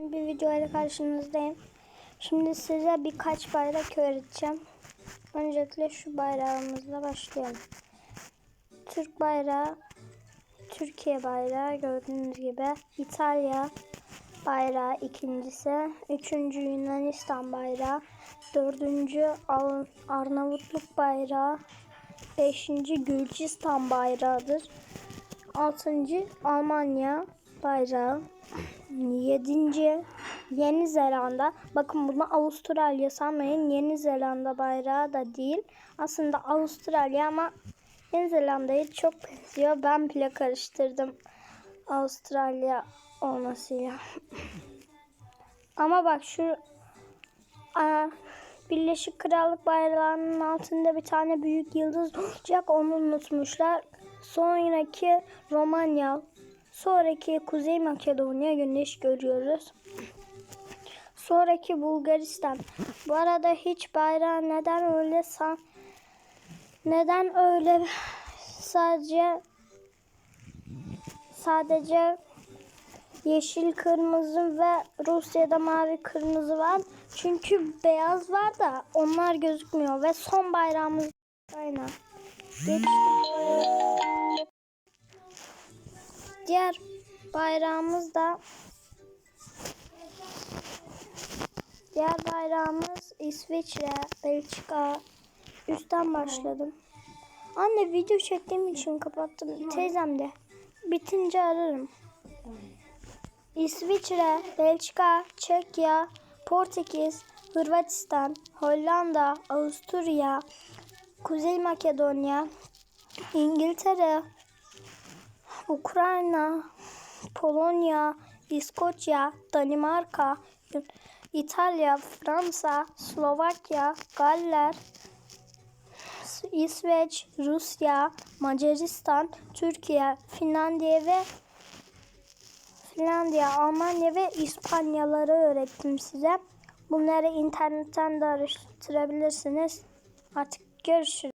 Bir videoyla karşınızdayım. Şimdi size birkaç bayrak öğreteceğim. Öncelikle şu bayrağımızla başlayalım. Türk bayrağı, Türkiye bayrağı gördüğünüz gibi. İtalya bayrağı ikincisi. Üçüncü Yunanistan bayrağı. Dördüncü Arnavutluk bayrağı. Beşinci Gürcistan bayrağıdır. Altıncı Almanya bayrağı. Yedinci Yeni Zelanda. Bakın bunu Avustralya sanmayın. Yeni Zelanda bayrağı da değil. Aslında Avustralya ama Yeni Zelanda'yı çok benziyor. Ben bile karıştırdım Avustralya olmasıyla. ama bak şu aa, Birleşik Krallık bayrağının altında bir tane büyük yıldız olacak. Onu unutmuşlar. Sonraki Romanya, sonraki Kuzey Makedonya güneş görüyoruz. Sonraki Bulgaristan. Bu arada hiç bayrağı neden öyle san neden öyle sadece sadece yeşil kırmızı ve Rusya'da mavi kırmızı var. Çünkü beyaz var da onlar gözükmüyor ve son bayrağımız Ukrayna. Geçtik. Diğer bayrağımız da Diğer bayrağımız İsviçre, Belçika. Üstten başladım. Anne video çektiğim için kapattım. Teyzem de. Bitince ararım. İsviçre, Belçika, Çekya, Portekiz, Hırvatistan, Hollanda, Avusturya, Kuzey Makedonya, İngiltere, Ukrayna, Polonya, İskoçya, Danimarka, İtalya, Fransa, Slovakya, Galler, İsveç, Rusya, Macaristan, Türkiye, Finlandiya ve Finlandiya, Almanya ve İspanyaları öğrettim size. Bunları internetten de araştırabilirsiniz. Artık görüşürüz.